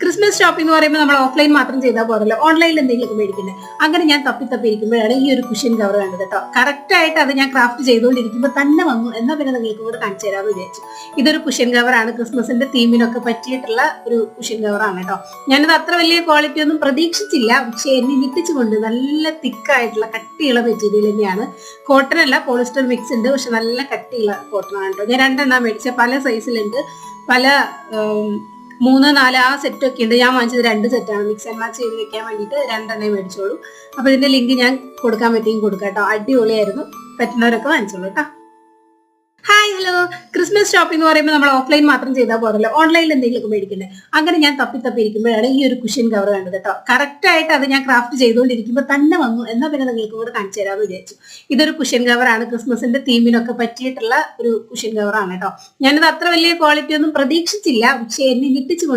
Christmas shopping എന്ന് പറയുമ്പോൾ നമ്മൾ ഓഫ്ലൈൻ മാത്രം ചെയ്താൽ പോരല്ലോ. ഓൺലൈനിൽ എന്തെങ്കിലുമൊക്കെ മേടിക്കുന്നത് അങ്ങനെ ഞാൻ തപ്പി തപ്പി ഇരിക്കുമ്പോഴാണ് ഈ ഒരു കുഷ്യൻ കവർ കണ്ടത് കേട്ടോ. കറക്റ്റ് ആയിട്ട് അത് ഞാൻ ക്രാഫ്റ്റ് ചെയ്തുകൊണ്ടിരിക്കുമ്പോൾ തന്നെ വന്നു. എന്നാൽ പിന്നെ നിങ്ങൾക്ക് കൂടെ കാണിച്ചു തരാമെന്ന് വിചാരിച്ചു. ഇതൊരു കുഷ്യൻ കവറാണ് ക്രിസ്മസിന്റെ തീമിനൊക്കെ പറ്റിയിട്ടുള്ള ഒരു കുഷ്യൻ കവറാണ് കേട്ടോ. ഞാനിത് അത്ര വലിയ ക്വാളിറ്റി ഒന്നും പ്രതീക്ഷിച്ചില്ല. പക്ഷെ എന്നെ ഞെട്ടിച്ചുകൊണ്ട് നല്ല തിക്കായിട്ടുള്ള കട്ടിയുള്ള മെറ്റീരിയൽ തന്നെയാണ്. കോട്ടൺ അല്ല പോളിസ്റ്റർ മിക്സ് ഉണ്ട്. പക്ഷെ നല്ല കട്ടിയുള്ള കോട്ടൺ ആണ് കേട്ടോ. ഞാൻ രണ്ടെണ്ണം മേടിച്ച. പല സൈസിലുണ്ട് പല മൂന്ന് നാല് ആ സെറ്റ് ഒക്കെ ഉണ്ട്. ഞാൻ വാങ്ങിച്ചത് രണ്ട് സെറ്റാണ് മിക്സ് ആൻഡ് മാച്ച് ചെയ്ത് വെക്കാൻ വേണ്ടിയിട്ട് രണ്ടെണ്ണേ മേടിച്ചോളൂ. അപ്പൊ ഇതിന്റെ ലിങ്ക് ഞാൻ കൊടുക്കാൻ പറ്റിയും കൊടുക്കാം കേട്ടോ. അടിപൊളിയായിരുന്നു. പറ്റുന്നവരൊക്കെ വാങ്ങിച്ചോളൂ കേട്ടോ. ഹായ് ഹലോ ക്രിസ്മസ് ഷോപ്പിംഗ് എന്ന് പറയുമ്പോൾ നമ്മൾ ഓഫ്ലൈൻ മാത്രം ചെയ്താൽ പോരല്ലോ. ഓൺലൈനിൽ എന്തെങ്കിലുമൊക്കെ മേടിക്കണ്ടേ? അങ്ങനെ ഞാൻ തപ്പി തപ്പി ഇരിക്കുമ്പോഴാണ് ഈ ഒരു കുഷ്യൻ കവർ കണ്ടത് കേട്ടോ. കറക്റ്റ് ആയിട്ട് അത് ഞാൻ ക്രാഫ്റ്റ് ചെയ്തുകൊണ്ടിരിക്കുമ്പോൾ തന്നെ വന്നു. എന്നാൽ പിന്നെ നിങ്ങൾക്ക് കൂടെ കാണിച്ചു തരാമെന്ന് വിചാരിച്ചു. ഇതൊരു കുഷ്യൻ കവറാണ് ക്രിസ്മസിന്റെ തീമിനൊക്കെ പറ്റിയിട്ടുള്ള ഒരു കുഷ്യൻ കവറാണ് കേട്ടോ. ഞാനിത് അത്ര വലിയ ക്വാളിറ്റി ഒന്നും പ്രതീക്ഷിച്ചില്ല. പക്ഷെ എന്നെ ഞെട്ടിച്ചു